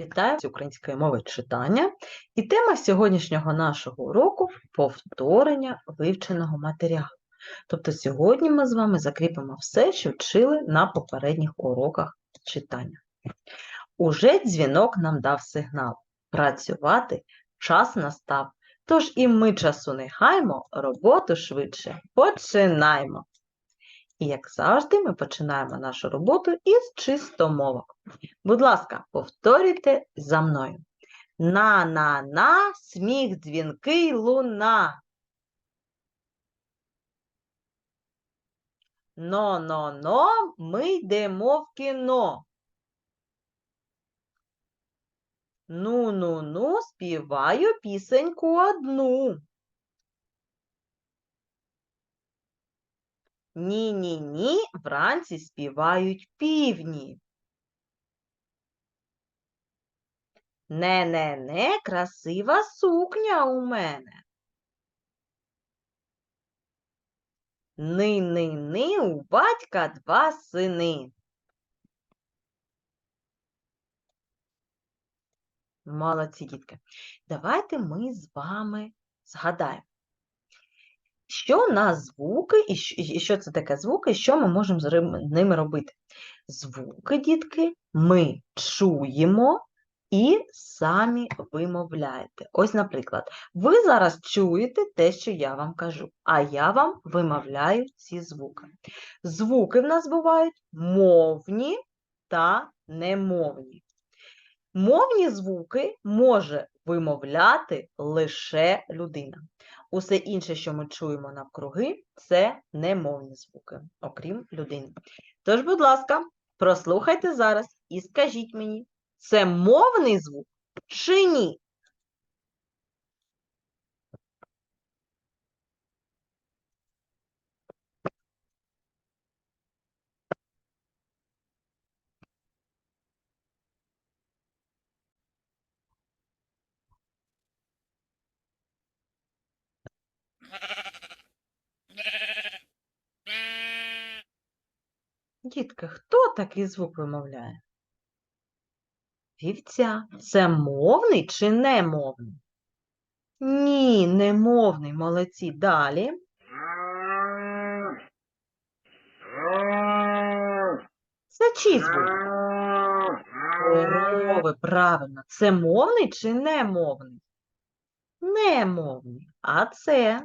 Вітаю з української мови читання. І тема сьогоднішнього нашого уроку повторення вивченого матеріалу. Тобто сьогодні ми з вами закріпимо все, що вчили на попередніх уроках читання. Уже дзвінок нам дав сигнал. Працювати час настав. Тож і ми часу не гаймо, роботу швидше починаймо. І як завжди, ми починаємо нашу роботу із чистомовок. Будь ласка, повторюйте за мною. На-на-на, сміх дзвінкий луна. Но-но-но, ми йдемо в кіно. Ну-ну-ну, співаю пісеньку одну. Ні-ні-ні, вранці співають півні. Не-не-не, красива сукня у мене. Ни-ни-ни, у батька два сини. Молодці, дітки. Давайте ми з вами згадаємо, що у нас звуки, і що це таке звуки, і що ми можемо з ними робити. Звуки, дітки, ми чуємо і самі вимовляєте. Ось, наприклад, ви зараз чуєте те, що я вам кажу, а я вам вимовляю ці звуки. Звуки в нас бувають мовні та немовні. Мовні звуки може вимовляти лише людина. Усе інше, що ми чуємо навкруги, це немовні звуки, окрім людини. Тож, будь ласка, прослухайте зараз і скажіть мені, це мовний звук чи ні? Дітки, хто такий звук вимовляє? Вівця. Це мовний чи немовний? Ні, немовний, молодці. Далі. Це чий звук? Корови, правильно. Це мовний чи немовний? Немовний. А це?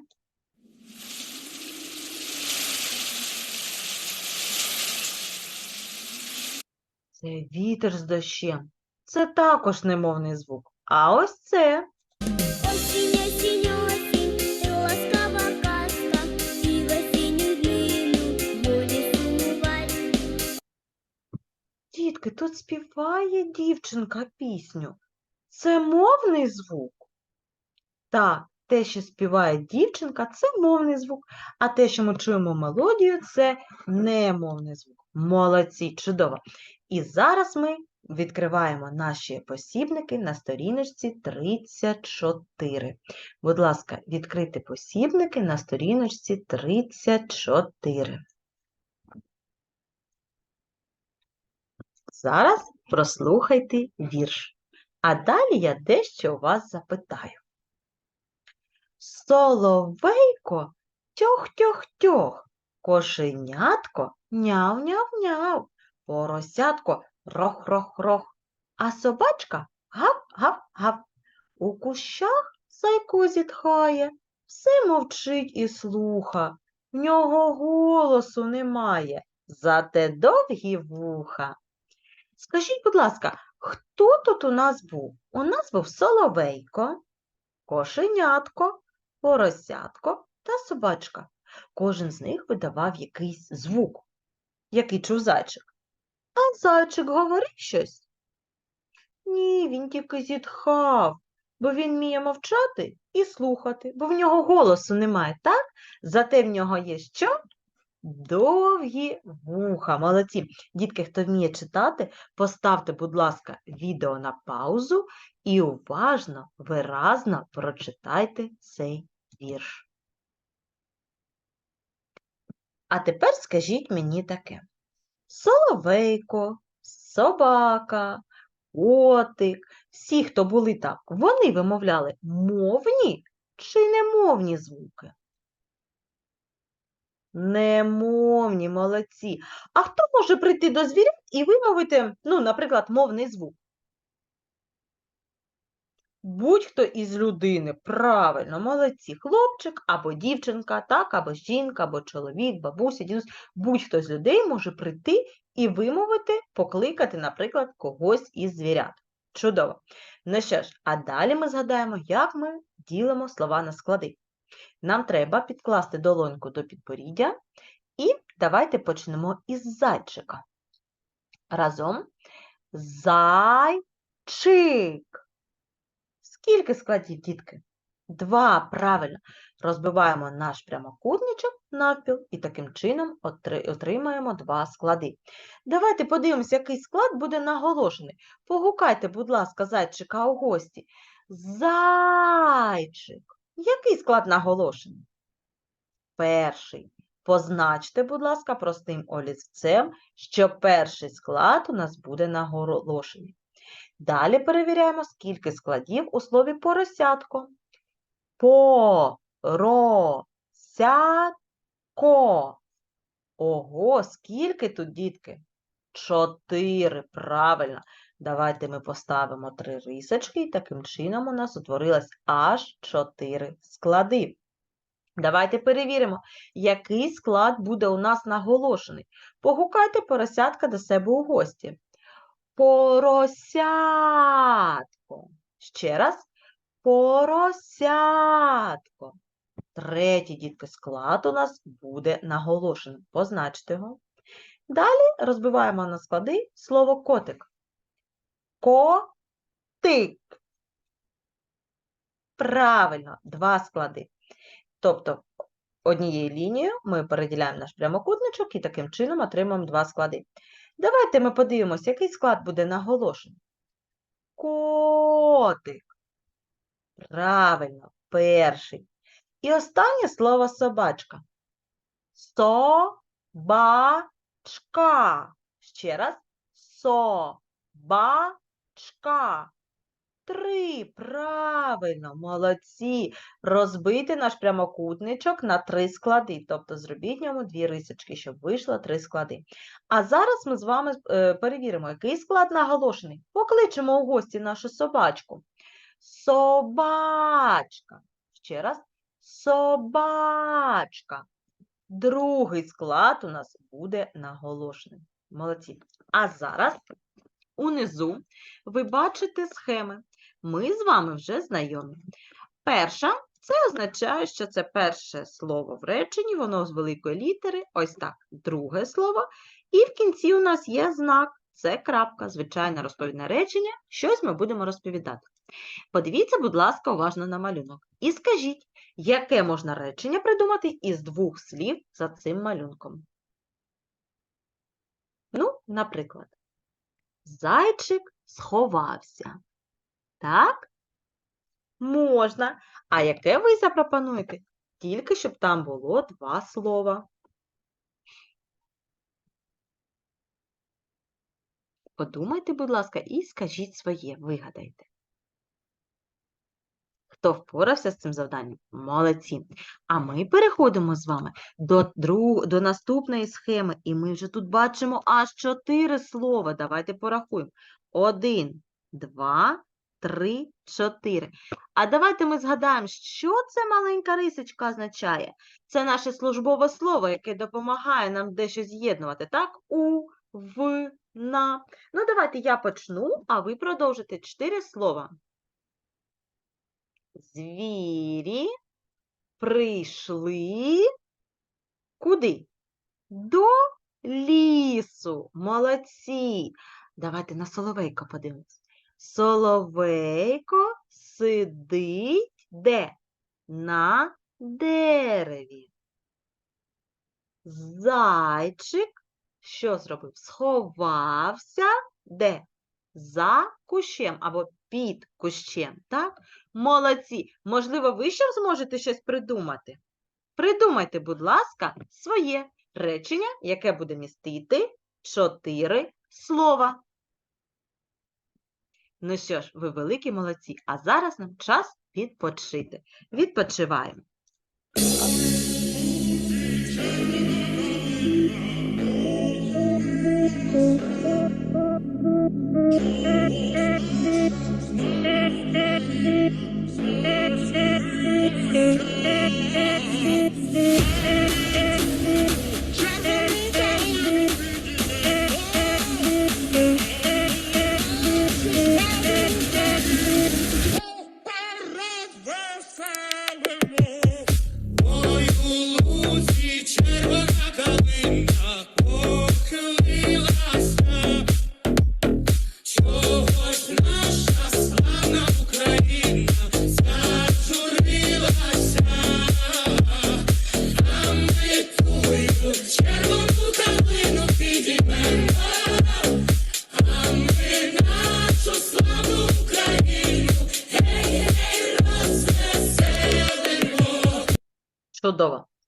Вітер з дощем. Це також немовний звук. А ось це. Дітки, тут співає дівчинка пісню. Це мовний звук? Так, те, що співає дівчинка, це мовний звук, а те, що ми чуємо мелодію, це немовний звук. Молодці, чудово. І зараз ми відкриваємо наші посібники на сторіночці 34. Будь ласка, відкрити посібники на сторіночці 34. Зараз прослухайте вірш. А далі я дещо у вас запитаю. Соловейко тьох-тьох-тьох, кошенятко няв-няв-няв, поросятко рох-рох-рох, а собачка гав-гав-гав. У кущах зайко зітхає, все мовчить і слуха, в нього голосу немає, зате довгі вуха. Скажіть, будь ласка, хто тут у нас був? У нас був соловейко, кошенятко, поросятко та собачка. Кожен з них видавав якийсь звук, який чув зайчик. А зайчик говорив щось? Ні, він тільки зітхав, бо він вміє мовчати і слухати, бо в нього голосу немає, так? Зате в нього є що? Довгі вуха. Молодці. Дітки, хто вміє читати, поставте, будь ласка, відео на паузу і уважно, виразно прочитайте цей вірш. А тепер скажіть мені таке. Соловейко, собака, котик, всі, хто були так, вони вимовляли мовні чи немовні звуки? Немовні, молодці. А хто може прийти до звірят і вимовити, ну, наприклад, мовний звук? Будь-хто із людини, правильно, молодці, хлопчик або дівчинка, так, або жінка, або чоловік, бабуся, дідусь, будь-хто з людей може прийти і вимовити, покликати, наприклад, когось із звірят. Чудово. Ну що ж, а далі ми згадаємо, як ми ділимо слова на склади. Нам треба підкласти долоньку до підборіддя, і давайте почнемо із зайчика. Разом зайчик. Скільки складів, дітки? Два, правильно. Розбиваємо наш прямокутничок навпіл і таким чином отримаємо два склади. Давайте подивимося, який склад буде наголошений. Погукайте, будь ласка, зайчика у гості. Зайчик. Який склад наголошений? Перший. Позначте, будь ласка, простим олівцем, що перший склад у нас буде наголошений. Далі перевіряємо, скільки складів у слові поросятко. По-ро-ся-ко. Ого, скільки тут, дітки? Чотири, правильно. Давайте ми поставимо три рисочки, і таким чином у нас утворилось аж чотири склади. Давайте перевіримо, який склад буде у нас наголошений. Погукайте поросятка до себе у гості. Поросятко. Ще раз. Поросятко. Третій, дітки, склад у нас буде наголошений. Позначте його. Далі розбиваємо на склади слово котик. Котик. Правильно, два склади. Тобто однією лінією ми переділяємо наш прямокутничок і таким чином отримаємо два склади. Давайте ми подивимося, який склад буде наголошений. Котик. Правильно, перший. І останнє слово собачка. Собачка. Ще раз. Собачка. Три. Правильно, молодці. Розбити наш прямокутничок на три склади. Тобто зробіть ньому дві рисочки, щоб вийшло три склади. А зараз ми з вами е, перевіримо, який склад наголошений. Покличемо у гості нашу собачку. Собачка. Ще раз. Собачка. Другий склад у нас буде наголошений. Молодці. А зараз унизу ви бачите схеми. Ми з вами вже знайомі. Перша це означає, що це перше слово в реченні, воно з великої літери, ось так. Друге слово. І в кінці у нас є знак, це крапка, звичайне розповідне речення, щось ми будемо розповідати. Подивіться, будь ласка, уважно на малюнок. І скажіть, яке можна речення придумати із двох слів за цим малюнком? Ну, наприклад, зайчик сховався. Так? Можна. А яке ви запропонуєте? Тільки щоб там було два слова. Подумайте, будь ласка, і скажіть своє, вигадайте. Хто впорався з цим завданням? Молодці. А ми переходимо з вами до, друг... до наступної схеми, і ми вже тут бачимо аж чотири слова. Давайте порахуємо. Один, два, три, чотири. А давайте ми згадаємо, що це маленька рисочка означає. Це наше службове слово, яке допомагає нам дещо з'єднувати. Так? У, в, на. Ну, давайте я почну, а ви продовжите чотири слова. Звірі прийшли куди? До лісу. Молодці. Давайте на соловейко подивимось. Соловейко сидить де? На дереві. Зайчик що зробив? Сховався де? За кущем або під кущем, так? Молодці. Можливо, ви ще зможете щось придумати? Придумайте, будь ласка, своє речення, яке буде містити чотири слова. Ну що ж, ви великі молодці, а зараз нам час відпочити. Відпочиваємо. Ой,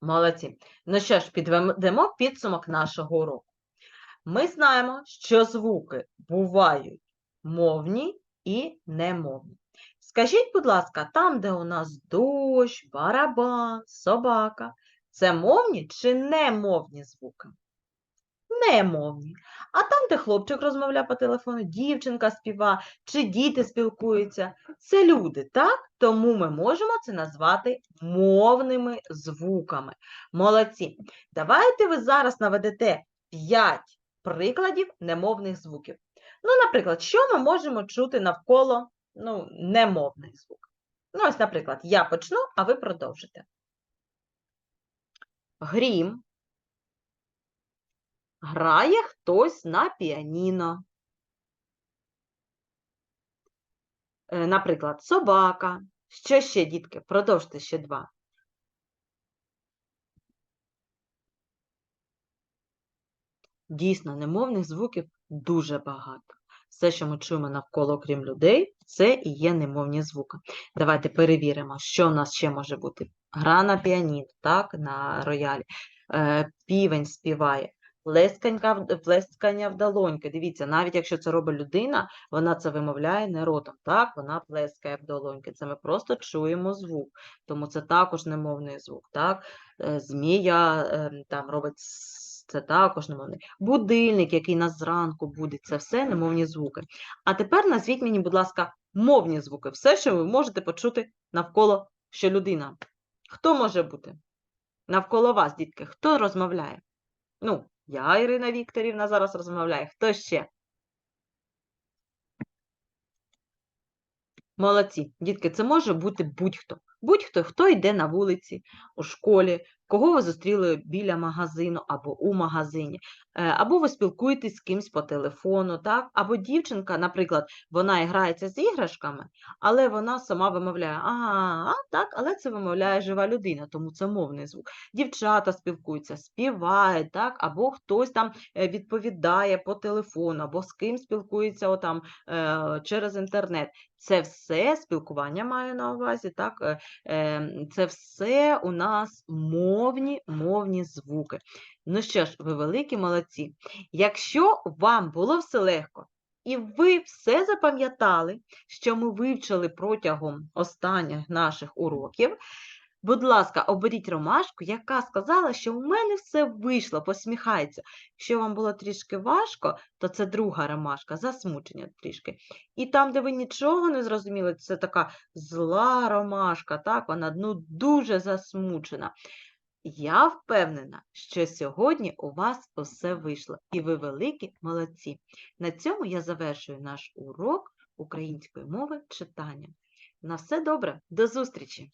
молодці. Ну що ж, підведемо підсумок нашого уроку. Ми знаємо, що звуки бувають мовні і немовні. Скажіть, будь ласка, там, де у нас дощ, барабан, собака, це мовні чи немовні звуки? Немовні. А там, де хлопчик розмовляє по телефону, дівчинка співа, чи діти спілкуються, це люди, так? Тому ми можемо це назвати мовними звуками. Молодці. Давайте ви зараз наведете 5 прикладів немовних звуків. Ну, наприклад, що ми можемо чути навколо ну, немовних звуків? Ну, ось, наприклад, я почну, а ви продовжите. Грім. Грає хтось на піаніно. Е, Наприклад, собака. Що ще, дітки? Продовжте ще два. Дійсно, немовних звуків дуже багато. Все, що ми чуємо навколо, крім людей, це і є немовні звуки. Давайте перевіримо, що в нас ще може бути. Гра на піаніно, так, на роялі. Е, півень співає. Плескання в долоньки. Дивіться, навіть якщо це робить людина, вона це вимовляє не ротом. Так, вона плескає в долоньки. Це ми просто чуємо звук. Тому це також немовний звук. Так? Е, Змія е, там робить це також немовний. Будильник, який нас зранку будить, це все немовні звуки. А тепер назвіть мені, будь ласка, мовні звуки. Все, що ви можете почути навколо що людина. Хто може бути? Навколо вас, дітки, хто розмовляє? Ну, я, Ірина Вікторівна, зараз розмовляю. Хто ще? Молодці. Дітки, це може бути будь-хто. Будь-хто, хто йде на вулиці, у школі, кого ви зустріли біля магазину або у магазині, е, або ви спілкуєтесь з кимсь по телефону, так? Або дівчинка, наприклад, вона грається з іграшками, але вона сама вимовляє, а, а, так, але це вимовляє жива людина, тому це мовний звук. Дівчата спілкуються, співають, так, або хтось там е, відповідає по телефону, або з ким спілкується отам, е, через інтернет. Це все спілкування маю на увазі, так? Е, е, Це все у нас мовні, мовні звуки. Ну що ж, ви великі молодці. Якщо вам було все легко, і ви все запам'ятали, що ми вивчили протягом останніх наших уроків, будь ласка, оберіть ромашку, яка сказала, що в мене все вийшло, посміхається. Якщо вам було трішки важко, то це друга ромашка, засмучення трішки. І там, де ви нічого не зрозуміли, це така зла ромашка, так, вона ну, дуже засмучена. Я впевнена, що сьогодні у вас усе вийшло, і ви великі молодці. На цьому я завершую наш урок української мови читання. На все добре, до зустрічі!